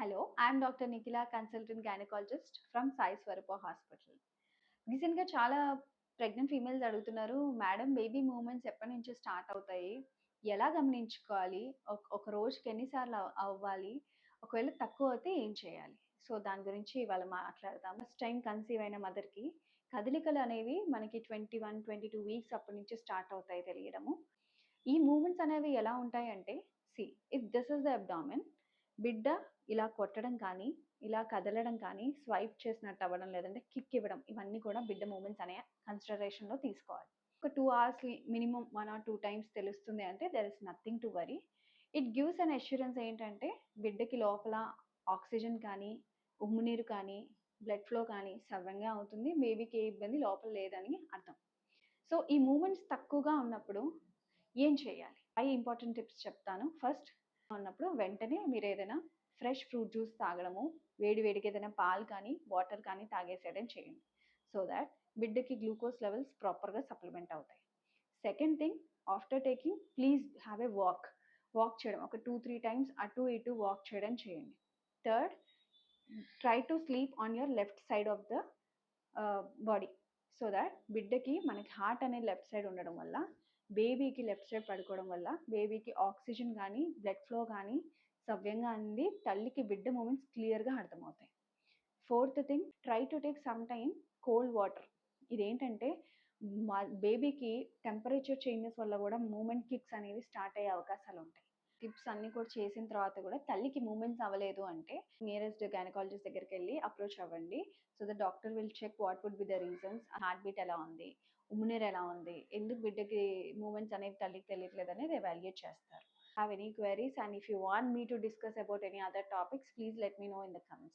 Hello I'm doctor Nikhila consultant gynaecologist from Sai Swaroopa hospital రీసెంట్గా చాలా pregnant females అడుగుతున్నారు madam baby movements ఎప్పటి నుంచి స్టార్ట్ అవుతాయి? ఎలా గమనించుకోవాలి? ఒక- రోజుకి ఎన్నిసార్లు అవ్వాలి? ఒకవేళ తక్కువ అయితే ఏం చేయాలి? సో దాని గురించి ఇవాళ మాట్లాడదాం ఫస్ట్ టైం కన్సీవ్ అయిన మదర్కి కదలికలు అనేవి మనకి twenty one twenty two weeks అప్పటి నుంచి స్టార్ట్ అవుతాయి తెలియడము. ఈ మూమెంట్స్ అనేవి ఎలా ఉంటాయి అంటే see if this is the abdomen బిడ్డ ఇలా కొట్టడం కానీ ఇలా కదలడం కానీ స్వైప్ చేసినట్టు అవ్వడం లేదంటే కిక్ ఇవ్వడం ఇవన్నీ కూడా బిడ్డ మూమెంట్స్ అనే కన్సిడరేషన్లో తీసుకోవాలి. ఒక two hours minimum one or two times తెలుస్తుంది అంటే there is nothing to worry it gives an assurance ఏంటంటే బిడ్డకి లోపల ఆక్సిజన్ కానీ ఉమ్మునీరు కానీ బ్లడ్ ఫ్లో కానీ సవ్యంగా అవుతుంది బేబీకి ఏ ఇబ్బంది లోపల లేదని అర్థం. సో ఈ మూమెంట్స్ తక్కువగా ఉన్నప్పుడు ఏం చేయాలి? ఐ ఇంపార్టెంట్ టిప్స్ చెప్తాను. ఫస్ట్ ఉన్నప్పుడు వెంటనే మీరు ఏదైనా ఫ్రెష్ ఫ్రూట్ జ్యూస్ తాగడము వేడి వేడికి ఏదైనా పాలు కానీ వాటర్ కానీ తాగేసేయడం చేయండి. సో దాట్ బిడ్డకి గ్లూకోజ్ లెవెల్స్ ప్రాపర్గా సప్లిమెంట్ అవుతాయి. Second thing after taking please have a walk. Walk చేయడం ఒక టూ త్రీ టైమ్స్ అటు ఇటు వాక్ చేయడం చేయండి. Third try to sleep on your left side of the body. So that బిడ్డకి మనకి హార్ట్ అనేది లెఫ్ట్ సైడ్ ఉండడం వల్ల బేబీకి లెఫ్ట్ సైడ్ పడుకోవడం వల్ల బేబీకి ఆక్సిజన్ కానీ బ్లడ్ ఫ్లో కానీ సవ్యంగా అంది. తల్లికి బిడ్డ మూమెంట్స్ క్లియర్గా అర్థమవుతాయి. Fourth thing try to take some time cold water. ఇదేంటంటే మా బేబీకి టెంపరేచర్ చేంజెస్ వల్ల కూడా మూమెంట్ కిక్స్ అనేవి స్టార్ట్ అయ్యే అవకాశాలు ఉంటాయి. టిప్స్ అన్ని కూడా చేసిన తర్వాత కూడా తల్లికి మూమెంట్స్ అవ్వలేదు అంటే నియరెస్ట్ గైనకాలజిస్ట్ దగ్గరికి వెళ్ళి అప్రోచ్ అవ్వండి. So the doctor will check what would be the reasons. Heart beat ఎలా ఉంది? ఉమ్మునీరు ఎలా ఉంది? ఎందుకు బిడ్డకి మూమెంట్స్ అనేవి తల్లికి తెలియట్లేదు అనేది ఎవాల్యుయేట్ చేస్తారు. Have any queries and if you want me to discuss about any other topics please let me know in the comments